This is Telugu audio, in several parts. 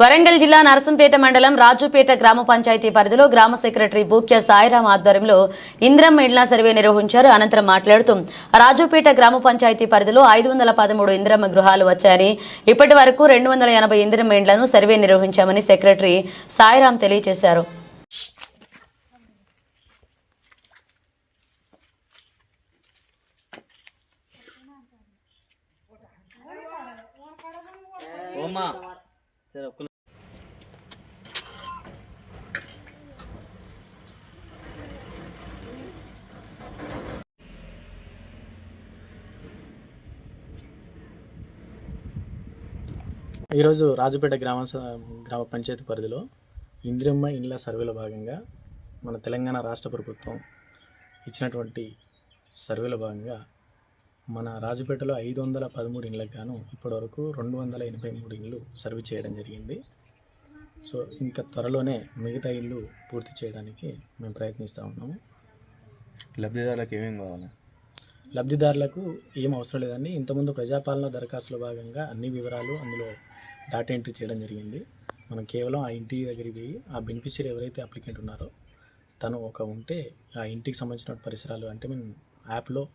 వరంగల్ జిల్లా నరసంపేట మండలం రాజుపేట గ్రామ పంచాయతీ పరిధిలో గ్రామ సెక్రటరీ బూక్య సాయిరాం ఆధ్వర్యంలో ఇంద్రమ్మ ఇండ్ల సర్వే నిర్వహించారు. అనంతరం మాట్లాడుతూ రాజుపేట గ్రామ పంచాయతీ పరిధిలో ఐదు వందల పదమూడు ఇంద్రమ్మ గృహాలు వచ్చాయని ఇప్పటి వరకు రెండు వందల ఎనభై ఇంద్రమ్మ ఇండ్లను సర్వే నిర్వహించామని సెక్రటరీ సాయిరాం తెలియజేశారు. ఓమా సరే ఒక్క ఈరోజు రాజుపేట గ్రామ గ్రామ పంచాయతీ పరిధిలో ఇందిరమ్మ ఇండ్ల సర్వేలో భాగంగా మన తెలంగాణ రాష్ట్ర ప్రభుత్వం ఇచ్చినటువంటి సర్వేలో భాగంగా మన రాజుపేటలో ఐదు వందల పదమూడు ఇండ్లకు గాను ఇప్పటివరకు రెండు వందల ఎనభై మూడు ఇండ్లు సర్వే చేయడం జరిగింది. సో ఇంకా త్వరలోనే మిగతా ఇల్లు పూర్తి చేయడానికి మేము ప్రయత్నిస్తూ ఉన్నాము. లబ్ధిదారులకు ఏమేమి కావాలి? లబ్ధిదారులకు ఏం అవసరం లేదండి. ఇంతకుముందు ప్రజాపాలన దరఖాస్తులో భాగంగా అన్ని వివరాలు అందులో డాటా ఎంట్రీ చేయడం జరిగింది. మనం కేవలం ఆ ఇంటి దగ్గరికి పోయి ఆ బెనిఫిషియరీ ఎవరైతే అప్లికెంట్ ఉన్నారో తను ఒక ఉంటే ఆ ఇంటికి సంబంధించిన పరిసరాలు అంటే మనం యాప్లో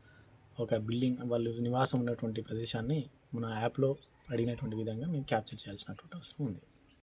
ఒక బిల్డింగ్ వాళ్ళు నివాసం ఉన్నటువంటి ప్రదేశాన్ని మన యాప్లో అడిగినటువంటి విధంగా మేము క్యాప్చర్ చేయాల్సినటువంటి అవసరం ఉంది.